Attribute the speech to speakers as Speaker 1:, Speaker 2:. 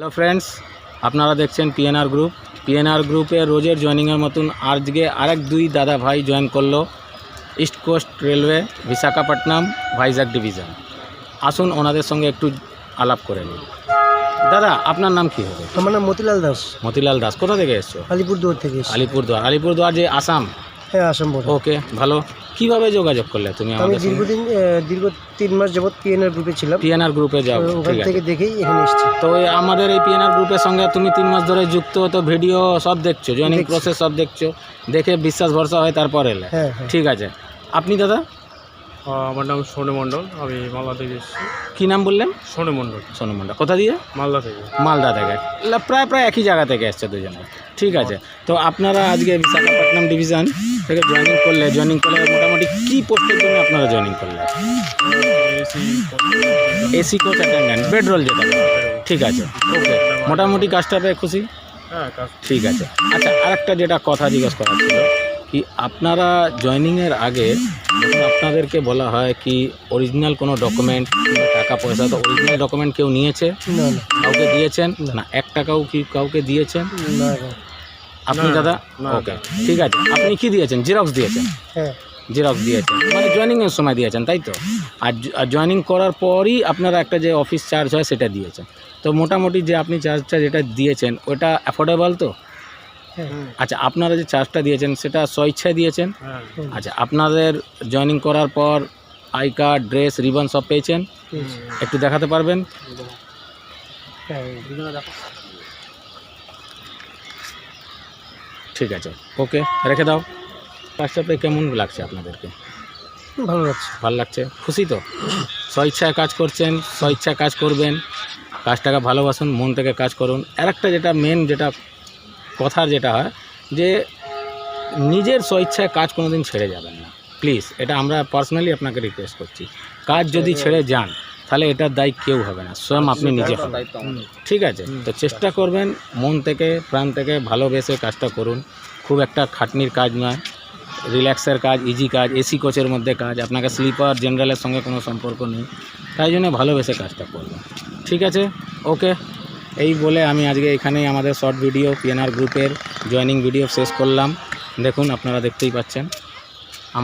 Speaker 1: Hello friends আপনারা দেখছেন PNR group PNR গ্রুপে রোজের জয়েনিংয়ের মতন আজকে আরেক দুই দাদা ভাই জয়েন করল East Coast Railway Visakhapatnam Vizag division আসুন ওনাদের সঙ্গে একটু আলাপ করে নিই। দাদা আপনার নাম কি হবে?
Speaker 2: আমার নাম মতিলাল দাস।
Speaker 1: মতিলাল দাস কোথা থেকে এসছো?
Speaker 2: আলিপুরদুয়ার থেকে
Speaker 1: আলিপুরদুয়ার। আলিপুরদুয়ার যে আসাম?
Speaker 2: হ্যাঁ আসাম
Speaker 1: ওকে ভালো। কীভাবে যোগাযোগ করলে তুমি
Speaker 2: আমি
Speaker 1: আমাদের সঙ্গে?
Speaker 2: দীর্ঘদিন আহ, দীর্ঘ তিন মাস যাবৎ পিএনআর গ্রুপে ছিলাম।
Speaker 1: পিএনআর গ্রুপে যাও
Speaker 2: ওখান
Speaker 1: ঠিক আছে।
Speaker 2: থেকে দেখেই এখানে এসেছি।
Speaker 1: তো এই আমাদের এই পিএনআর গ্রুপের সঙ্গে তুমি তিন মাস ধরে যুক্ত তো ভিডিও সব দেখছ জয়েনিং
Speaker 2: দেখছি।
Speaker 1: প্রসেস সব দেখছ দেখে বিশ্বাস ভরসা হয় তারপর এলে।
Speaker 2: হ্যাঁ হ্যাঁ।
Speaker 1: ঠিক আছে। আপনি দাদা?
Speaker 3: আহ, আমার নাম সোনু মণ্ডল আমি মালদা থেকে এসেছি।
Speaker 1: কি নাম বললেন?
Speaker 3: সোনু মণ্ডল।
Speaker 1: সোনু মন্ডা কোথা দিয়ে?
Speaker 3: মালদা থেকে।
Speaker 1: মালদা থেকে। লা- প্রায় প্রায় একই জায়গা থেকে এসছে দুজনে। ঠিক আছে। তো আপনারা আজকে বিশাখাপট্টনম ডিভিশন থেকে জয়েনিং করলে জয়েনিং করলে মোটামুটি কি পোস্টের জন্য আপনারা জয়েনিং করলেন?
Speaker 3: এসি
Speaker 1: কোচ অ্যাটেন্ডেন্ট বেডরোল যেটা ঠিক আছে ওকে মোটামুটি কাজটা পেয়ে খুশি?
Speaker 3: হ্যাঁ
Speaker 1: ঠিক আছে। আচ্ছা আরেকটা যেটা কথা জিজ্ঞেস করার ছিল কি আপনারা জয়েনিংয়ের আগে যখন আপনাদেরকে বলা হয় কি অরিজিনাল কোনো ডকুমেন্ট টাকা পয়সা তো অরিজিনাল ডকুমেন্ট কেউ নিয়েছে? কাউকে দিয়েছেন? না। এক টাকাও কি কাউকে দিয়েছেন? আপনি দাদা? ওকে ঠিক আছে। আপনি কি দিয়েছেন? জেরক্স দিয়েছেন?
Speaker 2: হ্যাঁ।
Speaker 1: জেরক্স দিয়েছেন। মানে জয়েনিংয়ের সময় দিয়েছেন তাই তো? আর জয়েনিং করার পরই আপনারা একটা যে অফিস চার্জ হয় সেটা দিয়েছেন। তো মোটামুটি যে আপনি চার্জটা যেটা দিয়েছেন ওটা অ্যাফোর্ডেবল তো?
Speaker 2: হ্যাঁ।
Speaker 1: আচ্ছা আপনারা যে চার্জটা দিয়েছেন সেটা স্বইচ্ছায় দিয়েছেন?
Speaker 3: হ্যাঁ।
Speaker 1: আচ্ছা আপনাদের জয়েনিং করার পর আই কার্ড ড্রেস রিবন সব পেয়েছেন? একটু দেখাতে পারবেন
Speaker 2: হ্যাঁ
Speaker 1: ঠিক আছে। ওকে রেখে দাও। কাজটা পেয়ে কেমন লাগছে আপনাদেরকে?
Speaker 2: ভালো লাগছে।
Speaker 1: ভালো লাগছে? খুশি তো? স্বইচ্ছায় কাজ করছেন স্বইচ্ছায় কাজ করবেন কাজটাকে ভালোবাসুন মন থেকে কাজ করুন। আর একটা যেটা মেন যেটা কথার যেটা হয় যে নিজের স্বইচ্ছায় কাজ কোনো দিন ছেড়ে যাবেন না। প্লিজ এটা আমরা পার্সোনালি আপনাকে রিকোয়েস্ট করছি। কাজ যদি ছেড়ে যান তাহলে এটার দায়ী কেউ হবে না স্বয়ং আপনি নিজে হবেন। ঠিক আছে? তো চেষ্টা করবেন মন থেকে প্রাণ থেকে ভালোবেসে কাজটা করুন। খুব একটা খাটনির কাজ নয়। রিল্যাক্সের কাজ ইজি কাজ এসি কোচের মধ্যে কাজ আপনাকে স্লিপার জেনারেলের সঙ্গে কোনো সম্পর্ক নেই। তাই জন্য ভালোবেসে কাজটা করবেন। ঠিক আছে? ওকে। এই বলে আমি আজকে এখানেই আমাদের শর্ট ভিডিও পিএনআর গ্রুপের জয়েনিং ভিডিও শেষ করলাম। দেখুন আপনারা দেখতেই পাচ্ছেন।